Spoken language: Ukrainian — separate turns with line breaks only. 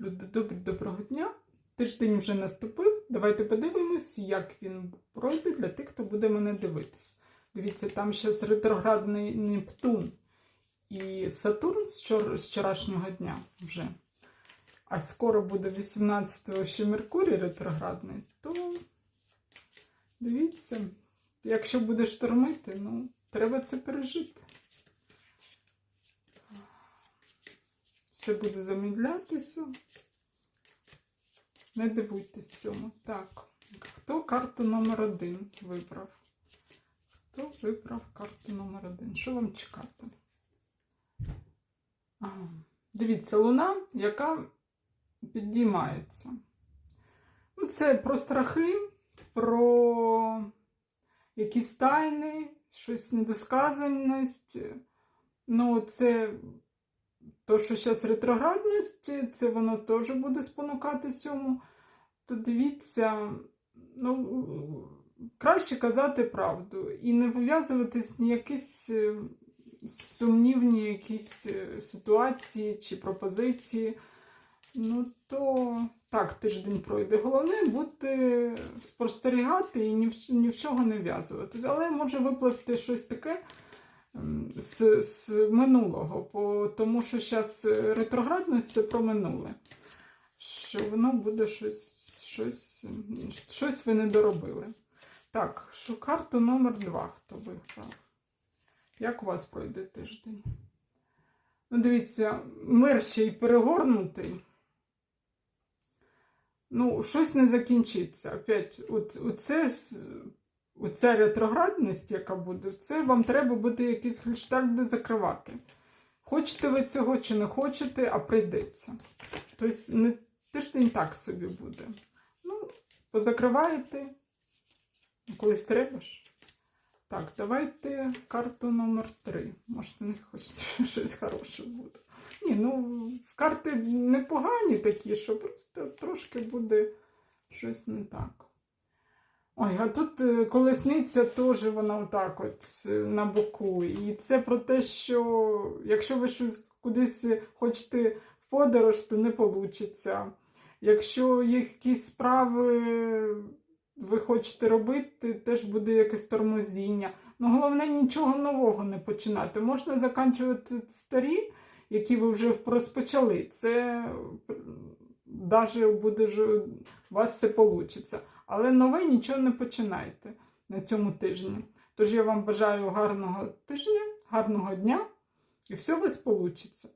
Люди, добрі, доброго дня. Тиждень вже наступив. Давайте подивимось, як він пройде для тих, хто буде мене дивитись. Дивіться, там зараз ретроградний Нептун і Сатурн з вчорашнього дня вже. А скоро буде 18-го ще Меркурій ретроградний, то дивіться, якщо буде штормити, ну, треба це пережити. Все буде замідлятися. Не дивуйтесь цьому. Так, хто карту номер один вибрав? Хто вибрав карту номер один? Що вам чекати? Ага. Дивіться, луна, яка підіймається. Ну, Це про страхи, про якісь тайни, щось недосказаність. Ну, це то, що зараз ретроградність, це воно теж буде спонукати цьому. То дивіться, ну, краще казати правду і не вив'язуватись ні якісь е, сумнівні якісь е, ситуації чи пропозиції. Ну, то так, тиждень пройде. Головне бути спостерігати і ні в, ні в чого не в'язуватись. Але може випливти щось таке з, з минулого, по, тому що зараз ретроградність це про минуле. Що воно буде щось, щось, щось ви не доробили. Так, що карту номер 2 хто виграв? Як у вас пройде тиждень? Ну, дивіться, мир ще й перегорнутий. Ну, щось не закінчиться. Опять, оце, оця ретроградність, яка буде, це вам треба буде якісь гельштальди закривати. Хочете ви цього чи не хочете, а прийдеться. Тобто не тиждень так собі буде. Ну, позакриваєте, колись треба ж. Так, давайте карту номер 3. Може, у них хоч щось хороше буде. Ні, ну, карти непогані такі, що просто трошки буде щось не так. Ой, а тут е, колесниця теж вона отак от е, на боку. І це про те, що якщо ви щось кудись хочете в подорож, то не вийде. Якщо якісь справи ви хочете робити, теж буде якесь тормозіння. Ну, головне, нічого нового не починати. Можна закінчувати старі, які ви вже розпочали. Це навіть буде у вас все вийде. Але нове нічого не починайте на цьому тижні. Тож я вам бажаю гарного тижня, гарного дня, і все у вас вийде.